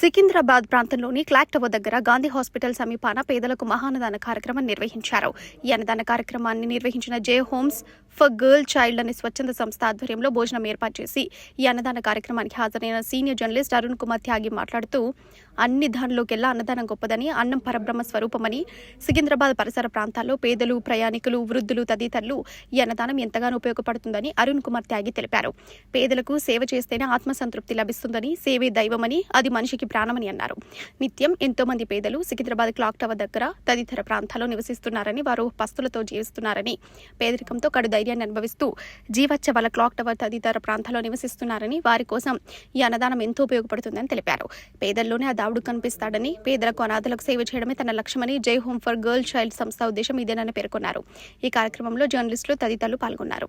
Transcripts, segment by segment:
సికింద్రాబాద్ ప్రాంతంలోని clock tower దగ్గర Gandhi hospital సమీపాన పేదలకు మహానదాన కార్యక్రమం నిర్వహించారు ఈ అన్నదాన కార్యక్రమాన్ని నిర్వహించిన J homes for girl child అనే స్వచ్ఛంద సంస్థ ఆధ్వర్యంలో భోజనం ఏర్పాటు చేసి ఈ అన్నదాన కార్యక్రమానికి హాజరైన సీనియర్ జర్నలిస్ట్ అరుణ్ కుమార్ త్యాగి మాట్లాడుతూ అన్ని దానిలోకెల్లా అన్నదానం గొప్పదని అన్నం పరబ్రహ్మ స్వరూపమని సికింద్రాబాద్ పరిసర ప్రాంతాల్లో పేదలు ప్రయాణికులు వృద్ధులు తదితరులు ఈ అన్నదానం ఎంతగానో ఉపయోగపడుతుందని అరుణ్ కుమార్ త్యాగి తెలిపారు పేదలకు సేవ చేస్తేనే ఆత్మసంతృప్తి లభిస్తుందని సేవే దైవమని అది మనిషికి ప్రాణమని అన్నారు నిత్యం ఎంతో మంది పేదలు సికింద్రాబాద్ క్లాక్ టవర్ దగ్గర తదితర ప్రాంతాల్లో నివసిస్తున్నారని వారు పస్తులతో జీవిస్తున్నారని పేదరికంతో కడు ధైర్యాన్ని అనుభవిస్తూ జీవచ్చ వాళ్ళ క్లాక్ టవర్ తదితర ప్రాంతాల్లో నివసిస్తున్నారని వారి కోసం ఈ అన్నదానం ఎంతో ఉపయోగపడుతుందని తెలిపారు పేదల్లోనే ఆ దావుడు కనిపిస్తాడని పేదలకు అనాథలకు సేవ చేయడమే తన లక్ష్యమని జై హోమ్ ఫర్ గర్ల్ చైల్డ్ సంస్థ ఉద్దేశం ఇదేనని పేర్కొన్నారు ఈ కార్యక్రమంలో జర్నలిస్టులు తదితరులు పాల్గొన్నారు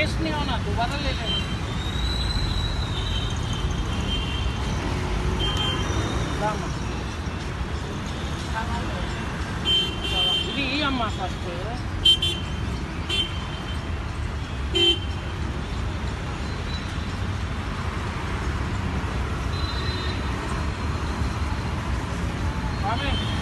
वेस्ट नहीं होना दोबारा ले लेना ఇది ఈ అమ్మ ఫస్ట్ ఆమె